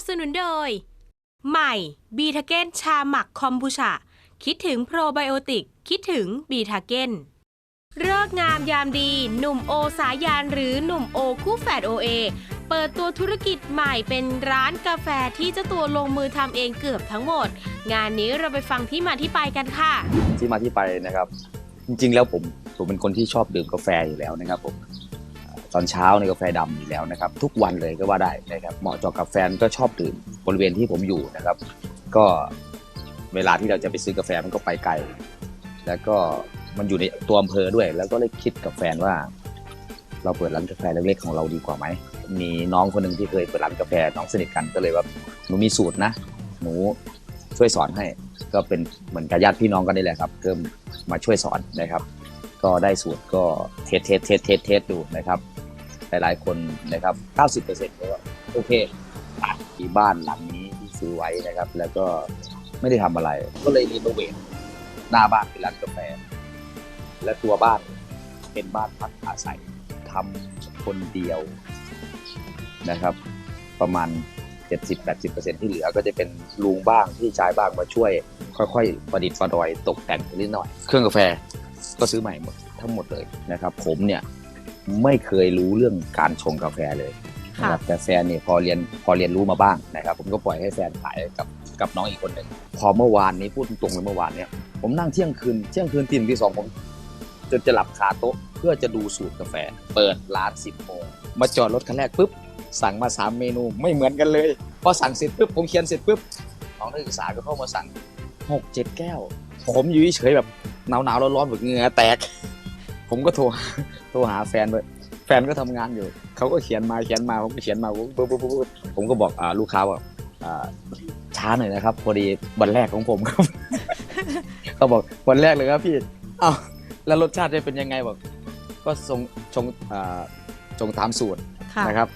บสนุนโดย ใหม่ บีทาเก้นชาหมักคอมบูชา คิดถึงโปรไบโอติก คิดถึงบีทาเก้นเลิกงามยามดี หนุ่มโอสายานหรือหนุ่มโอคู่แฝดโอเอเปิดตัวธุรกิจใหม่เป็นร้านกาแฟที่เจ้าตัวลงมือทำเองเกือบทั้งหมด งานนี้เราไปฟังที่มาที่ไปกันค่ะ ที่มาที่ไปนะครับ จริงๆแล้วผมผมเป็นคนที่ชอบดื่มกาแฟอยู่แล้วนะครับผม ตอนเช้าในกาแฟดำอยู่แล้วนะครับ ทุกวันเลยก็ว่าได้นะครับ เหมาะเจาะกับแฟนก็ชอบดื่มบริเวณที่ผมอยู่นะครับ ก็เวลาที่เราจะไปซื้อกาแฟมันก็ไปไกล แล้วก็มันอยู่ในตัวอำเภอด้วย แล้วก็เลยคิดกับแฟนว่า เราเปิดร้านกาแฟเล็กๆของเราดีกว่าไหมมีน้องคนหนึ่งที่เคยเปิดร้านกาแฟน้องสนิทกันก็เลยว่าหนูมีสูตรนะหนูช่วยสอนให้ ก็เป็นเหมือนกับญาติพี่น้องกันนี่แหละครับก็มาช่วยสอนนะครับ ก็ได้สูตรก็เทสเทสเทสเทสเทสดูนะครับ หลายๆ คนนะครับ 90%ก็โอเคอะที่บ้านหลังนี้ที่ซื้อไว้นะครับ แล้วก็ไม่ได้ทำอะไร ก็เลยรีโนเวทหน้าบ้านเป็นร้านกาแฟ และตัวบ้านเป็นบ้านพักอาศัยทำคนเดียวนะครับ ประมาณ 70-80%ที่เหลือก็จะเป็นลุงบ้างพี่ชายบ้างมาช่วย ค่อยๆ ประดิษฐ์ประดอยตกแต่งนิดหน่อย เครื่องกาแฟก็ซื้อใหม่หมดทั้งหมดเลยนะครับ ผมเนี่ย ไม่เคยรู้เรื่องการชงกาแฟเลยนะครับแต่แฟนเนี่ยพอเรียนพอเรียนรู้มาบ้างนะครับ ผมก็ปล่อยให้แฟนขายกับกับน้องอีกคนหนึ่งพอเมื่อวานนี้พูดตรงๆเลยเมื่อวานเนี่ยผมนั่งเที่ยงคืนเที่ยงคืนตีหนึ่งตีสองผมจนจะหลับคาโต๊ะเพื่อจะดูสูตรกาแฟ เปิดร้าน10โมงมาจอดรถคันแรกปุ๊บสั่งมาสามเมนูไม่เหมือนกันเลยพอสั่งเสร็จปุ๊บผมเขียนเสร็จปุ๊บน้องนักศึกษาก็เข้ามาสั่งหกเจ็ดแก้ว ผมอยู่เฉยๆแบบหนาวหนาวๆร้อนๆแบบเหงื่อแตก ผมก็โทรโทรหาแฟนด้วยแฟนก็ทำงานอยู่เขาก็เขียนมาเขียนมาผมก็เขียนมาปุ๊บปุ๊บปุ๊บปุ๊บผมก็บอกอ่าลูกค้าว่าอ่าช้าหน่อยนะครับพอดีวันแรกของผมครับเขาบอกวันแรกเลยครับพี่อ้าวแล้วรสชาติจะเป็นยังไงบอกก็ทรงชงอ่าชงตามสูตรค่ะนะครับ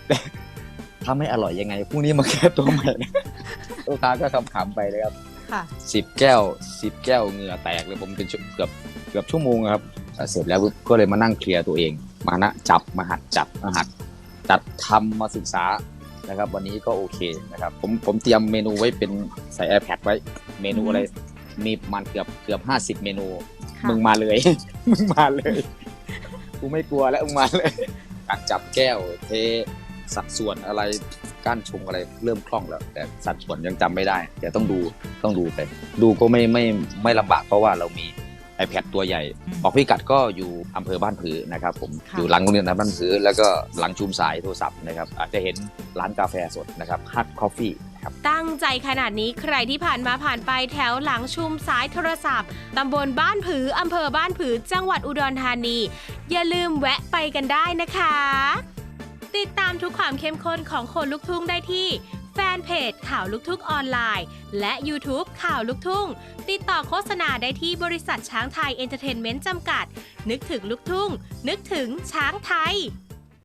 ถ้าไม่อร่อยยังไงพรุ่งนี้มาแก้ตัวใหม่นะลูกค้าก็ขำๆไปเลยครับค่ะสิบแก้วสิบแก้วเหงื่อแตกเลยผมเป็นชั่วเกือบเกือบชั่วโมงครับ อ่าเสร็จแล้วก็เลยมานั่งเคลียร์ตัวเอง มานะจับมาหัดจับมาหัดจัดทำมาศึกษานะครับ วันนี้ก็โอเคนะครับ ผมผมเตรียมเมนูไว้เป็นใส่ iPad ไว้เมนูอะไร มีประมันเกือบเกือบห้าสิบเมนูค่ะมึงมาเลย มึงมาเลยกูไม่กลัวแล้วมึงมาเลยการจับแก้วเทสัดส่วนอะไรก้านชงอะไรเริ่มคล่องแล้ว แต่สัดส่วนยังจำไม่ได้แต่ต้องดูต้องดูไป ดูก็ไม่ไม่ไม่ลำบากเพราะว่าเรามี iPad ตัวใหญ่ บอกพิกัดก็อยู่อำเภอบ้านผือนะครับผมค่ะอยู่หลังโรงเรียนบ้านผือ แล้วก็หลังชุมสายโทรศัพท์นะครับอาจจะเห็นร้านกาแฟสดนะครับฮัทคอฟฟี่ครับตั้งใจขนาดนี้ใครที่ผ่านมาผ่านไปแถวหลังชุมสายโทรศัพท์ตำบลบ้านผืออำเภอบ้านผือ จังหวัดอุดรธานี อย่าลืมแวะไปกันได้นะคะ ติดตามทุกความเข้มข้นของคนลุกทุ่งได้ที่แฟ นเพจข่าวลูกทุ่งออนไลน์ และ YouTube ข่าวลูกทุ่ง ติดต่อโฆษณาได้ที่บริษัทช้างไทยเอนเตอร์เทนเมนต์จำกัด นึกถึงลูกทุ่ง นึกถึงช้างไทย